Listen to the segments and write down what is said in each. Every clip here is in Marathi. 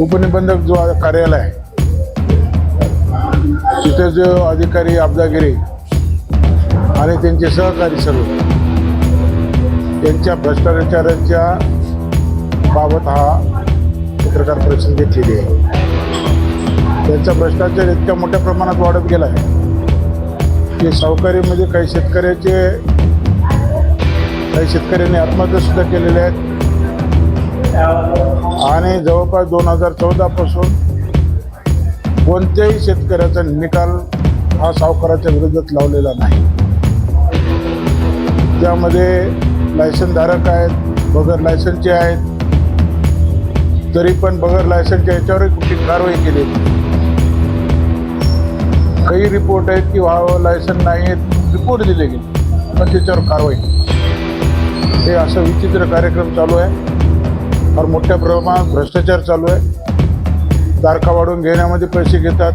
उपनिबंधक जो कार्यालय आहे तिथे जो अधिकारी अब्दागिरी आणि त्यांचे सहकारी सर्व यांच्या भ्रष्टाचाराच्या बाबत हा पत्रकार परिषद घेतलेली आहे. त्यांचा भ्रष्टाचार इतक्या मोठ्या प्रमाणात वाढत गेला आहे की सावकारीमध्ये काही शेतकऱ्याचे काही शेतकऱ्यांनी आत्महत्या सुद्धा केलेल्या आहेत. आणि जवळपास दोन हजार चौदापासून कोणत्याही शेतकऱ्याचा निकाल हा सावकाराच्या विरोधात लावलेला नाही. त्यामध्ये लायसनधारक आहेत बगर लायसनचे आहेत. तरी पण बगर लायसनच्या याच्यावरही कुठली कारवाई केली काही रिपोर्ट आहेत की व्हावं लायसन नाही आहेत रिपोर्ट दिले गेले पण त्याच्यावर कारवाई. हे असं विचित्र कार्यक्रम चालू आहे. फार मोठ्या प्रमाणात भ्रष्टाचार चालू आहे. तारखा वाढवून घेण्यामध्ये पैसे घेतात.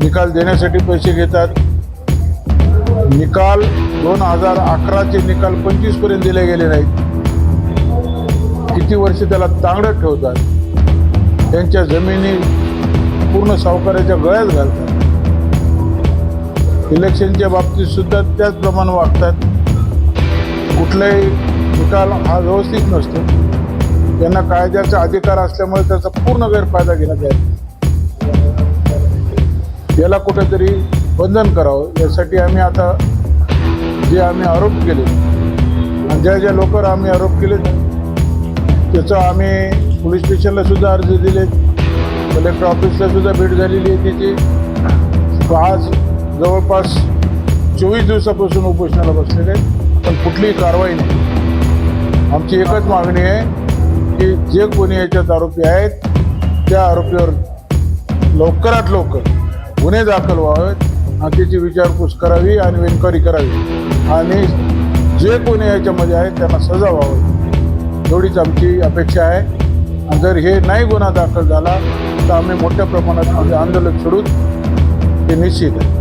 निकाल देण्यासाठी पैसे घेतात. निकाल दोन हजार अकराचे निकाल पंचवीसपर्यंत दिले गेले नाहीत. किती वर्ष त्याला तांगडत ठेवतात? त्यांच्या जमिनी पूर्ण सावकाराच्या गळ्यात घालतात. इलेक्शनच्या बाबतीत सुद्धा त्याचप्रमाणे वागतात. कुठलाही निकाल हा व्यवस्थित नसतो. त्यांना कायद्याचा अधिकार असल्यामुळे त्याचा पूर्ण गैरफायदा घेण्यात येईल. याला कुठेतरी बंधन करावं. यासाठी आम्ही आता जे आम्ही आरोप केले आणि ज्या ज्या लोकांवर आम्ही आरोप केले त्याचा आम्ही पोलीस स्टेशनला सुद्धा अर्ज दिले कलेक्टर ऑफिसला सुद्धा भेट झालेली आहे तिची आज जवळपास चोवीस दिवसापासून उपोषणाला बसलेले आहेत पण कुठलीही कारवाई नाही. आमची एकच मागणी आहे की जे कोणी याच्यात आरोपी आहेत त्या आरोपीवर लवकरात लवकर गुन्हे दाखल व्हावेत. आणि त्याची विचारपूस करावी आणि एन्क्वायरी करावी. आणि जे कोणी याच्यामध्ये आहेत त्यांना सजा व्हावी. एवढीच आमची अपेक्षा आहे. जर हे नाही गुन्हा दाखल झाला तर आम्ही मोठ्या प्रमाणात आंदोलन सोडून ते निश्चित आहे.